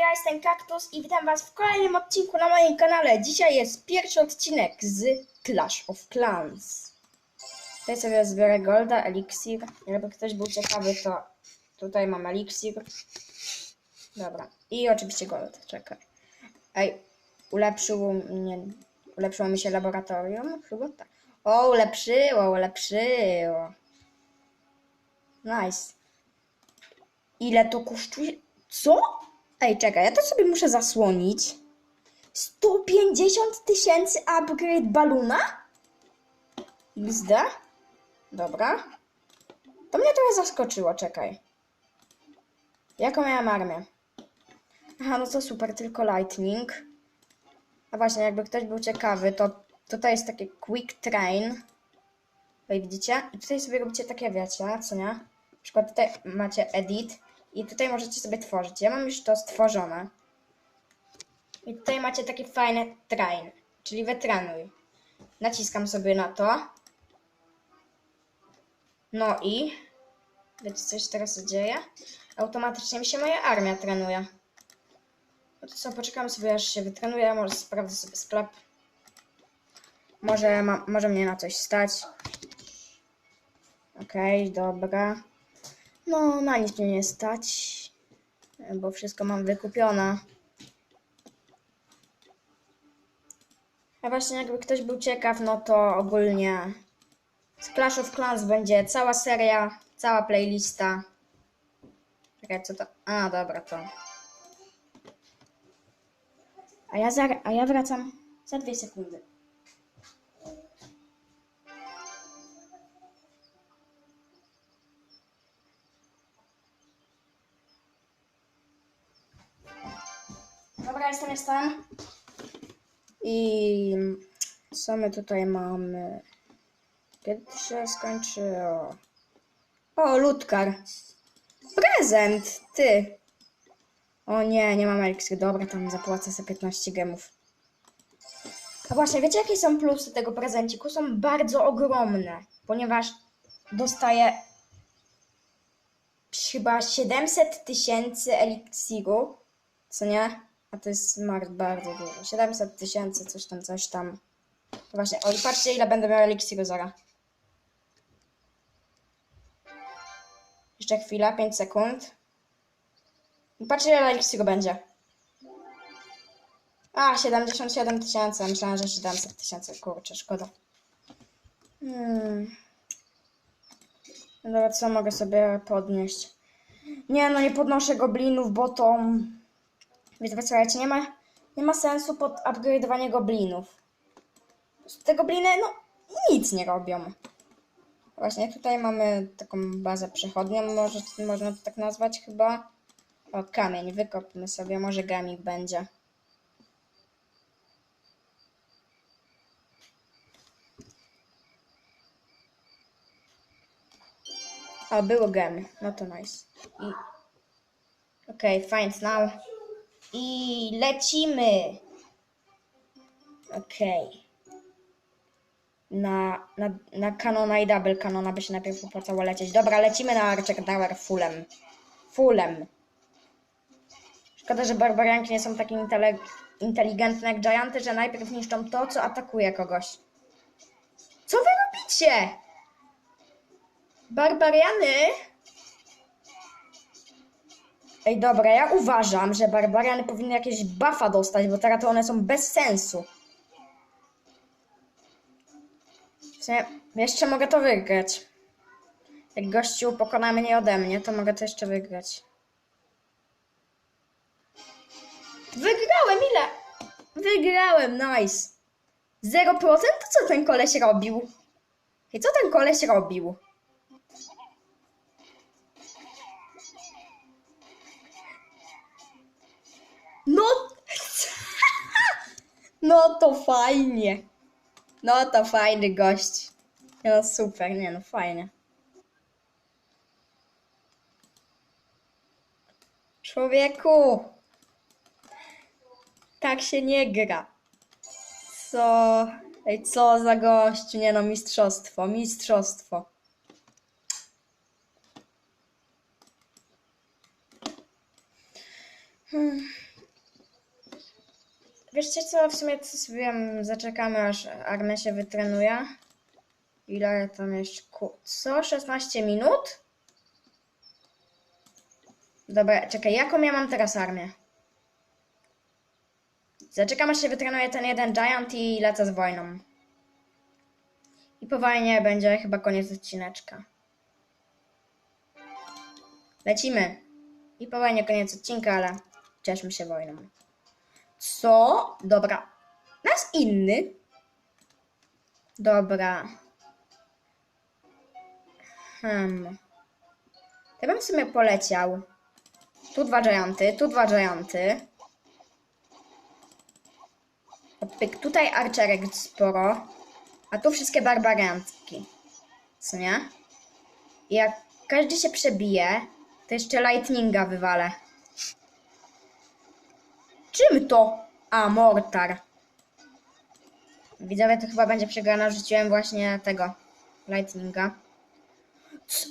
ja jestem Kaktus i witam was w kolejnym odcinku na moim kanale. Dzisiaj jest pierwszy odcinek z Clash of Clans. Tutaj sobie zbiorę Golda, Elixir. Jakby ktoś był ciekawy, to tutaj mam Elixir. Dobra. I oczywiście Gold, czekaj. Ej, ulepszyło mnie, ulepszyło mi się laboratorium? Chyba tak. O, ulepszyło, ulepszyło. Nice. Ile to kosztuje? Co? Ej, czekaj, ja to sobie muszę zasłonić. 150 tysięcy upgrade baluna? XD? Dobra. To mnie trochę zaskoczyło, czekaj. Jaką miałem armię? Aha, no to super, tylko lightning. A właśnie, jakby ktoś był ciekawy, to tutaj jest takie quick train. Tutaj widzicie? I tutaj sobie robicie takie, wiecie, co nie? Na przykład tutaj macie edit i tutaj możecie sobie tworzyć. Ja mam już to stworzone. I tutaj macie takie fajne train, czyli wytrenuj. Naciskam sobie na to. No i wiecie co się teraz dzieje? Automatycznie mi się moja armia trenuje. No to co, poczekam sobie aż się wytrenuje, może sprawdzę sobie sklep. Może, ma, może mnie na coś stać. Okej, dobra. No, na nic mnie nie stać, bo wszystko mam wykupione. A właśnie jakby ktoś był ciekaw, no to ogólnie z Clash of Clans będzie cała seria, cała playlista. Czekaj, co to? A, dobra, to. A ja, za, a ja wracam za dwie sekundy. Dobra, jestem, jestem. I co my tutaj mamy? Kiedy się skończyło? O, Lutkar. Prezent, ty. O nie, nie mam eliksir. Dobra, tam zapłacę za 15 gemów. A właśnie, wiecie jakie są plusy tego prezenciku? Są bardzo ogromne, ponieważ dostaję chyba 700 tysięcy eliksiru, co nie? A to jest mar- bardzo dużo. 700 tysięcy, coś tam, coś tam. Właśnie, o i patrzcie ile będę miał eliksiru zara. Jeszcze chwila, 5 sekund. I patrzcie ile eliksiru będzie. A, 77 tysięcy. Myślałem, że 700 tysięcy. Kurczę, szkoda. Hmm. Dobra, co mogę sobie podnieść? Nie, no nie podnoszę goblinów, bo to... Wiecie, słuchajcie, nie ma, nie ma sensu pod upgrade'owanie goblinów. Te gobliny, no, nic nie robią. Właśnie tutaj mamy taką bazę przechodnią, może, można to tak nazwać chyba. O, kamień, wykopmy sobie, może gamik będzie. O, było gem, no to nice. I... Okej, find now. I lecimy. Okej. Na, na, na kanona i double kanona by się najpierw opłacało lecieć. Dobra, lecimy na Archer Tower fullem. Fullem. Szkoda, że barbarianki nie są takie inteligentne jak gianty, że najpierw niszczą to, co atakuje kogoś. Co wy robicie? Barbariany? Ej, dobra, ja uważam, że barbariany powinny jakieś buffa dostać, bo teraz to one są bez sensu. W sumie, jeszcze mogę to wygrać. Jak gościu pokona mnie ode mnie, to mogę to jeszcze wygrać. Wygrałem, ile? Wygrałem, nice. 0%? To co ten koleś robił? I co ten koleś robił? No, no to fajnie. No to fajny gość. No super, nie no fajnie. Człowieku, tak się nie gra. Co? Ej, co za gość? Nie no, mistrzostwo, mistrzostwo. Wiecie co, w sumie sobie mm, zaczekamy aż armia się wytrenuje. Ile tam? Ku... Co? 16 minut? Dobra, czekaj, jaką ja mam teraz armię? Zaczekam aż się wytrenuje ten jeden giant i lecę z wojną. I po wojnie będzie chyba koniec odcineczka. Lecimy. I po wojnie koniec odcinka, ale cieszmy się wojną. Co? Dobra. Nas inny. Dobra. Hmm. Ja bym w sumie poleciał. Tu dwa gianty, tu dwa gianty. Pyk, tutaj archerek sporo. A tu wszystkie barbariantki. Co nie? I jak każdy się przebije, to jeszcze lightninga wywalę. Czym to? A, mortar. Widzowie, to chyba będzie przegrana. Rzuciłem właśnie tego lightninga.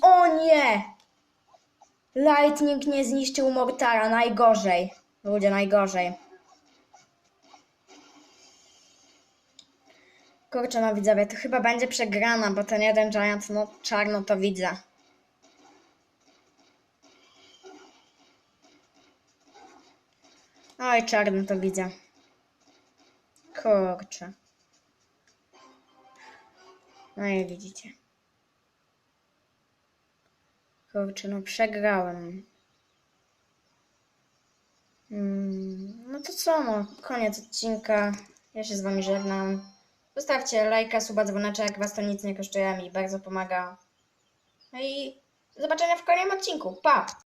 O nie! Lightning nie zniszczył mortara. Najgorzej. Ludzie, najgorzej. Kurczę, no widzowie, to chyba będzie przegrana, bo ten jeden giant, no czarno to widzę. Oj, czarno to widzę. Kurczę. No i widzicie. Kurczę, no przegrałem. Mm, no to co, no, koniec odcinka. Ja się z wami żegnam. Zostawcie lajka, suba, dzwoneczek, was to nic nie kosztuje, mi bardzo pomaga. No i do zobaczenia w kolejnym odcinku. Pa!